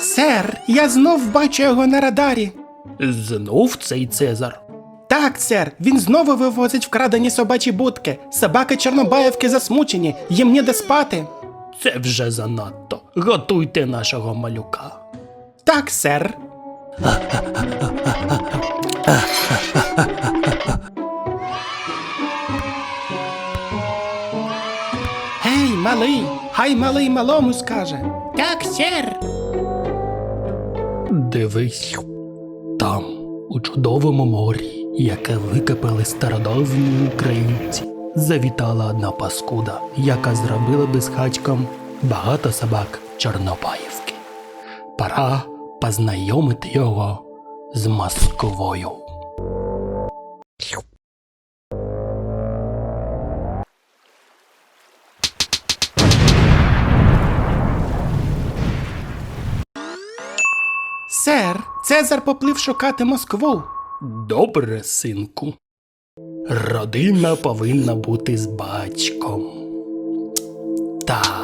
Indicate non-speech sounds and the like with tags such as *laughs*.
Сер, я знов бачу його на радарі. Знов цей Цезар. Так, сер, він знову вивозить вкрадені собачі будки. Собаки Чорнобаївки засмучені, їм ніде спати. Це вже занадто. Готуйте нашого малюка. Так, сер. *laughs* малий, хай малий малому скаже. Так, сер. Дивись, там, у чудовому морі, яке викопали стародавні українці, завітала одна паскуда, яка зробила безхатьком багато собак Чорнобаївки. Пора познайомити його з Москвою. Сер, Цезар поплив шукати Москву. Добре, синку. Родина повинна бути з батьком. Так.